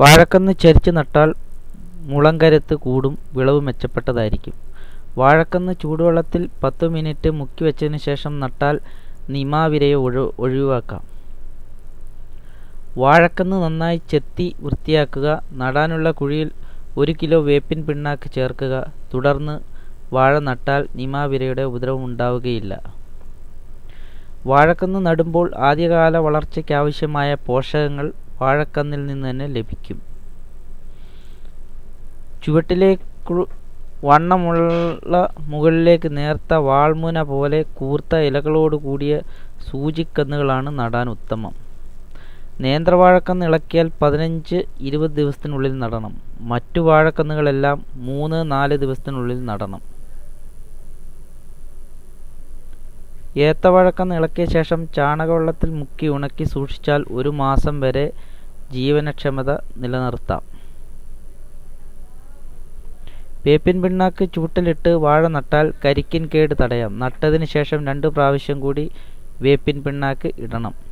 വാഴക്കന്ന് ചരിച്ച് നട്ടാൽ മുളങ്കരത്ത് കൂടും വിളവ് മെച്ചപ്പെട്ടതായിരിക്കും. വാഴക്കന്ന് ചൂടുവെള്ളത്തിൽ പത്ത് മിനിറ്റ് മുക്കി വെച്ചതിന് ശേഷം നട്ടാൽ നിമാവിരയെ ഒഴി ഒഴിവാക്കാം. വാഴക്കന്ന് നന്നായി ചെത്തി വൃത്തിയാക്കുക നടാനുള്ള കുഴിയിൽ ഒരു കിലോ വേപ്പിൻ പിണ്ണാക്ക് ചേർക്കുക തുടർന്ന് വാഴ നട്ടാൽ നിമാവിരയുടെ ഉപദ്രവം ഉണ്ടാവുകയില്ല. വാഴക്കന്ന് നടുമ്പോൾ ആദ്യകാല വളർച്ചയ്ക്കാവശ്യമായ പോഷകങ്ങൾ വാഴക്കന്നിൽ നിന്ന് തന്നെ ലഭിക്കും. ചുവട്ടിലേക്കു വണ്ണമുള്ള മുകളിലേക്ക് നേർത്ത വാൾമുന പോലെ കൂർത്ത ഇലകളോട് കൂടിയ സൂചിക്കന്നുകളാണ് നടാൻ ഉത്തമം. നേന്ത്രവാഴക്കന്ന് ഇളക്കിയാൽ പതിനഞ്ച് ഇരുപത് ദിവസത്തിനുള്ളിൽ നടണം. മറ്റു വാഴക്കന്നുകളെല്ലാം മൂന്ന് നാല് ദിവസത്തിനുള്ളിൽ നടണം. ഏത്തവാഴക്കന്ന് ഇളക്കിയ ശേഷം ചാണകവെള്ളത്തിൽ മുക്കി ഉണക്കി സൂക്ഷിച്ചാൽ ഒരു മാസം വരെ ജീവനക്ഷമത നിലനിർത്താം. വേപ്പിൻ പിണ്ണാക്ക് ചൂട്ടിലിട്ട് വാഴ നട്ടാൽ കരിക്കിൻ കേട് തടയാം. നട്ടതിന് ശേഷം രണ്ട് പ്രാവശ്യം കൂടി വേപ്പിൻ പിണ്ണാക്ക് ഇടണം.